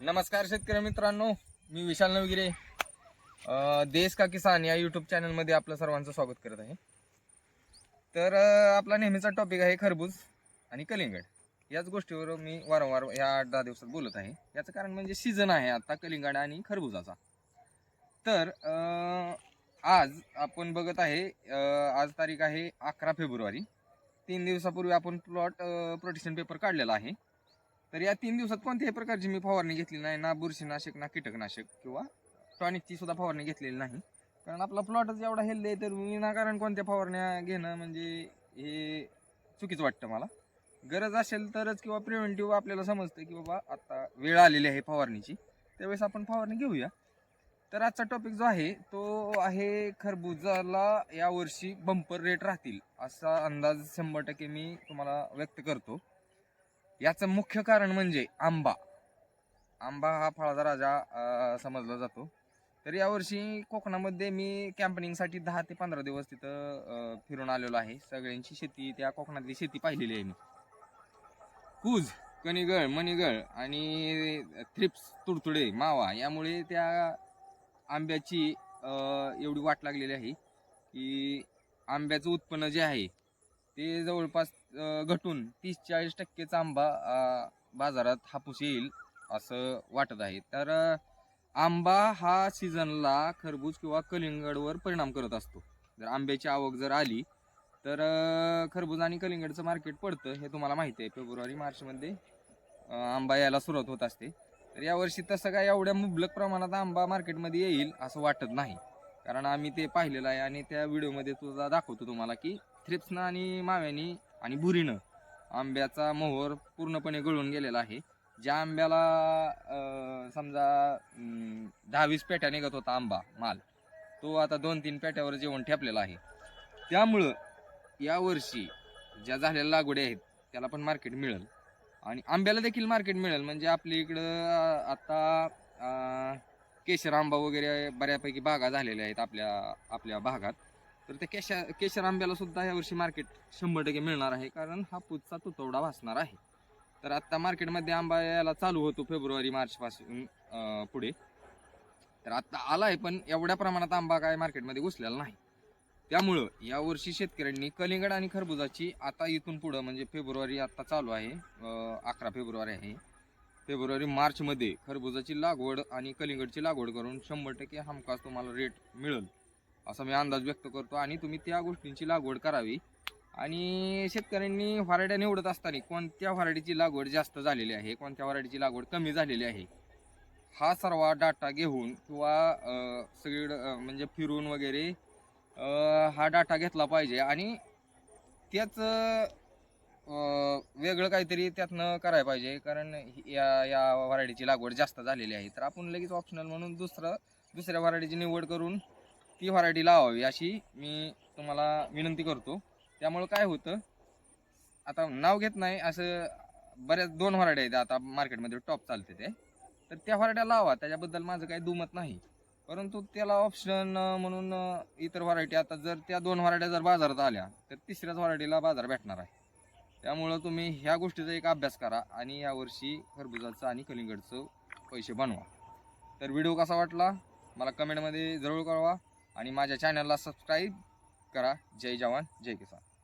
नमस्कार शेतकरी मित्रांनो मी विशाल नवगिरे. देश का किसान या यूट्यूब चॅनलमध्ये आपलं सर्वांचं स्वागत करत आहे. तर आपला नेहमीचा टॉपिक आहे खरबूज आणि कलिंगड. याच गोष्टीवर मी वारंवार या आठ दहा दिवसात बोलत आहे. याचं कारण म्हणजे सीझन आहे आता कलिंगड आणि खरबुजाचा. तर आज आपण बघत आहे आज तारीख आहे अकरा फेब्रुवारी. तीन दिवसापूर्वी आपण प्लॉट प्रोटेक्शन पेपर काढलेला आहे. तर या तीन दिवसात कोणत्याही प्रकारची मी फवारणी घेतली नाही ना बुरशीनाशक ना कीटकनाशक किंवा टॉनिकची सुद्धा फवारणी घेतलेली नाही. कारण आपला प्लॉटच एवढा हेल्दी आहे तर विनाकारण कोणत्या फवारण्या घेणं म्हणजे हे चुकीचं वाटतं मला. गरज असेल तरच किंवा प्रिव्हेंटिव्ह आपल्याला समजतं की बाबा आता वेळ आलेली आहे फवारणीची त्यावेळेस आपण फवारणी घेऊया. तर आजचा टॉपिक जो आहे तो आहे खरबुजाला यावर्षी बंपर रेट राहतील असा अंदाज शंभर टक्के मी तुम्हाला व्यक्त करतो. याचं मुख्य कारण म्हणजे आंबा. आंबा हा फळाचा राजा समजला जातो. तर यावर्षी कोकणामध्ये मी कॅम्पनिंगसाठी दहा ते पंधरा दिवस तिथं फिरून आलेलो आहे. सगळ्यांची शेती त्या कोकणातली शेती पाहिलेली आहे मी. कूज कणिगळ मणिगळ आणि थ्रिप्स तुडतुडे मावा यामुळे त्या आंब्याची एवढी वाट लागलेली आहे की आंब्याचं उत्पन्न जे आहे ते जवळपास घटून तीस चाळीस टक्केचा आंबा बाजारात हापूस येईल असं वाटत आहे. तर आंबा हा सीझनला खरबूज किंवा कलिंगडवर परिणाम करत असतो. जर आंब्याची आवक जर आली तर खरबूज आणि कलिंगडचं मार्केट पडतं हे तुम्हाला माहिती आहे. फेब्रुवारी मार्चमध्ये आंबा यायला सुरुवात होत असते. तर यावर्षी तसं काय एवढ्या मुबलक प्रमाणात आंबा मार्केटमध्ये येईल असं वाटत नाही. कारण आम्ही ते पाहिलेलं आहे आणि त्या व्हिडिओमध्ये तुझा दाखवतो तुम्हाला की थ्रिप्सनं आणि माव्यानी आणि बुरीनं आंब्याचा मोहर पूर्णपणे गळून गेलेला आहे. ज्या आंब्याला समजा दहावीस पेट्या निघत होता आंबा माल तो आता दोन तीन पेट्यावर जेवण ठेपलेला आहे. त्यामुळं यावर्षी ज्या झालेल्या लागवडी आहेत त्याला पण मार्केट मिळेल. आणि आंब्याला देखील मार्केट मिळेल म्हणजे आपल्या इकडं आता केशर आंबा वगैरे बऱ्यापैकी बागा झालेल्या आहेत आपल्या आपल्या भागात. तर त्या केशर केशर आंब्याला सुद्धा यावर्षी मार्केट शंभर टक्के मिळणार आहे. कारण हा पुढचा तुतवडा भासणार आहे. तर आत्ता मार्केटमध्ये आंबा यायला चालू होतो फेब्रुवारी मार्चपासून पुढे. तर आत्ता आला आहे पण एवढ्या प्रमाणात आंबा काय मार्केटमध्ये घुसलेला नाही. त्यामुळं यावर्षी शेतकऱ्यांनी कलिंगड आणि खरबुजाची आता इथून पुढं म्हणजे फेब्रुवारी आत्ता चालू आहे अकरा फेब्रुवारी आहे. फेब्रुवारी मार्चमध्ये खरबुजाची लागवड आणि कलिंगडची लागवड करून शंभर टक्के हमखास तुम्हाला रेट मिळेल. असा मी अंदाज व्यक्त करतो. आणि तुम्ही त्या गोष्टींची लागवड करावी. आणि शेतकऱ्यांनी व्हरायट्या निवडत असताना कोणत्या व्हरायटीची लागवड जास्त झालेली आहे कोणत्या व्हरायटीची लागवड कमी झालेली आहे? हा सर्व डाटा घेऊन किंवा सगळी सगळीकडं म्हणजे फिरून वगैरे हा डाटा घेतला पाहिजे. आणि त्याच वेगळं काहीतरी त्यातनं करायला पाहिजे. कारण या या व्हरायटीची लागवड जास्त झालेली आहे. तर आपण लगेच ऑप्शनल म्हणून दुसरं दुसऱ्या व्हरायटीची निवड करून ती व्हरायटी लावावी अशी मी तुम्हाला विनंती करतो. त्यामुळं काय होतं आता नाव घेत नाही असं बऱ्याच दोन व्हरायटी आहेत आता मार्केटमध्ये टॉप चालते ते. तर त्या व्हरायट्या लावा त्याच्याबद्दल माझं काही दुमत नाही. परंतु त्याला ऑप्शन म्हणून इतर व्हरायटी आता जर त्या दोन व्हरायट्या जर बाजारात आल्या तर तिसऱ्याच व्हरायटीला बाजार भेटणार आहे. त्यामुळं तुम्ही ह्या गोष्टीचा एक अभ्यास करा आणि यावर्षी खरबुजाचं आणि कलिंगडचं पैसे बनवा. तर व्हिडिओ कसा वाटला मला कमेंटमध्ये जरूर कळवा. आणि माझ्या चॅनलला सबस्क्राईब करा. जय जवान जय किसान.